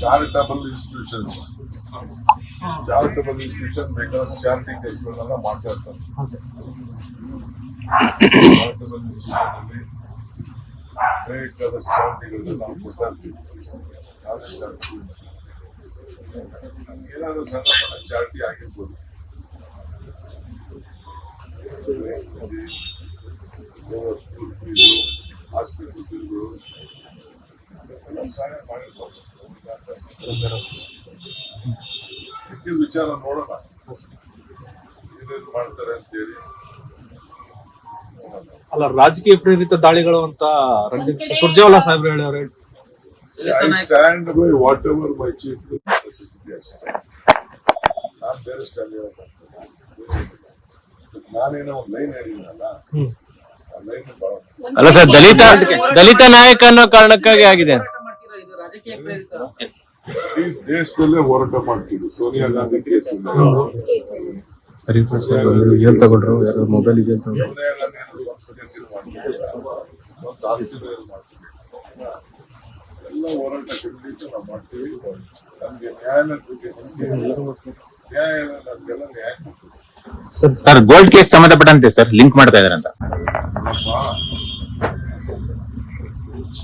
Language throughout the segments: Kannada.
ಚಾರಿಟಬಲ್ ಇನ್ಸ್ಟಿಟ್ಯೂಷನ್ಸ್ ಚಾರಿಟಬಲ್ ಇನ್ಸ್ಟಿಟ್ಯೂಷನ್ ಬೇಕಾದಷ್ಟು ಚಾರಿಟಿ ಕೆಲಸಗಳನ್ನೆಲ್ಲ ಮಾಡ್ತಾ ಇರ್ತಾರೆ ಚಾರಿಟಬಲ್ ಇನ್ಸ್ಟಿಟ್ಯೂಷನ್ ಅಲ್ಲಿ ಬೇಕಾದಷ್ಟು ಚಾರಿಟಿಗಳನ್ನ ನಾವು ಕೊಡ್ತಾ ಇರ್ತೀವಿ ಯಾವುದೇ ಚಾರಿಟಿ ಏನಾದ್ರು ಸಣ್ಣ ಸಣ್ಣ ಚಾರಿಟಿ ಆಗಿರ್ಬೋದು ಸ್ಕೂಲ್ ಫೀಸು ಸಹಾಯ ಮಾಡಿರ್ಬೋದು ಇದಕ್ಕೆ ವಿಚಾರ ನೋಡೋಣ ಏನೇನು ಮಾಡ್ತಾರೆ ಅಂತೇಳಿ. ಅಲ್ಲ ರಾಜಕೀಯ ಪ್ರೇರಿತ ದಾಳಿಗಳು ಅಂತ ರಂಜಿತ್ ಸುರ್ಜೇವಾಲಾ ಸಾಹೇಬ್ರು ಹೇಳಿದ್ರೆ I stand by whatever my chief ನಾನು ಬೇರೆ ಸ್ಟ್ಯಾಂಡ್ ನಾನೇನೋ ಒಂದು ಲೈನ್ ಹೇಳಿದ್ನಲ್ಲ ಆ ಲೈನ್ ಬಹಳ ಅಲ್ಲ ಸರ್ ದಲಿತ ದಲಿತ ನಾಯಕ ಅನ್ನೋ ಕಾರಣಕ್ಕಾಗಿ ಆಗಿದೆ. ಈ ದೇಶದಲ್ಲೇ ಹೋರಾಟ ಮಾಡ್ತೀವಿ ಸೋನಿಯಾ ಗಾಂಧಿ ಕೇಸಿಂದ. ಏನ್ ತಗೊಂಡ್ರು? ಯಾರು ಮೊಬೈಲ್ ಇದೆ ಎಲ್ಲ ಹೋರಾಟ ಖಂಡಿತ ನಾವು ಮಾಡ್ತೀವಿ. ನಮ್ಗೆ ಬಗ್ಗೆ ನಂಬಿಕೆ ಇಲ್ಲ. ನಮ್ಗೆಲ್ಲ ನ್ಯಾಯ ಸರ್ ಗೋಲ್ಡ್ ಕೇಸ್ ಸಂಬಂಧಪಟ್ಟಂತೆ ಸರ್ ಲಿಂಕ್ ಮಾಡ್ತಾ ಇದಾರಂತ.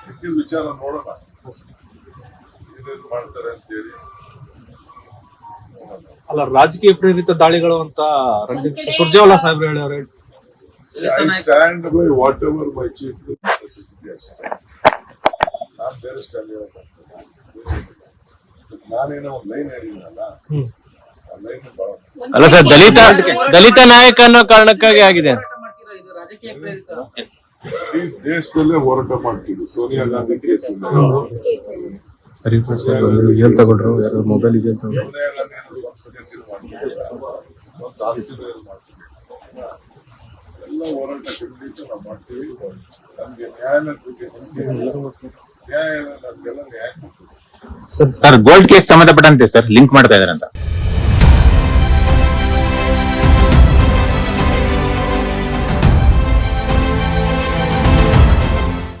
ಇದಕ್ಕೆ ವಿಚಾರ ನೋಡೋಣ. ಏನೇನು ಮಾಡ್ತಾರೆ ಅಂತೇಳಿ ಅಲ್ಲ ರಾಜಕೀಯ ಪ್ರೇರಿತ ದಾಳಿಗಳು ಅಂತ ರಂಜಿತ್ ಸುರ್ಜೇವಾಲಾ ಸಾಹೇಬ್ ಹೇಳಿದ್ರೆ I stand by whatever my chief ನಾನು ಬೇರೆ ಸ್ಟ್ಯಾಂಡ್ ನಾನೇನೋ ಒಂದು ಲೈನ್ ಹೇಳಿದ್ನಲ್ಲ ಹ್ಮ್. ಲೈನ್ ಬಹಳ ಅಲ್ಲ ಸರ್ ದಲಿತ ದಲಿತ ನಾಯಕ ಅನ್ನೋ ಕಾರಣಕ್ಕಾಗಿ ಆಗಿದೆ. ಈ ದೇಶದಲ್ಲೇ ಹೋರಾಟ ಮಾಡ್ತೀವಿ ಸೋನಿಯಾ ಗಾಂಧಿ ಏನ್ ತಗೊಂಡ್ರು ಯಾರು ಮೊಬೈಲ್ ಮಾಡ್ತೀವಿ ಎಲ್ಲ ನಾವು ಮಾಡ್ತೀವಿ ಸರ್ ಗೋಲ್ಡ್ ಕೇಸ್ ಸಂಬಂಧಪಟ್ಟಂತೆ ಸರ್ ಲಿಂಕ್ ಮಾಡ್ತಾ ಇದಾರಂತ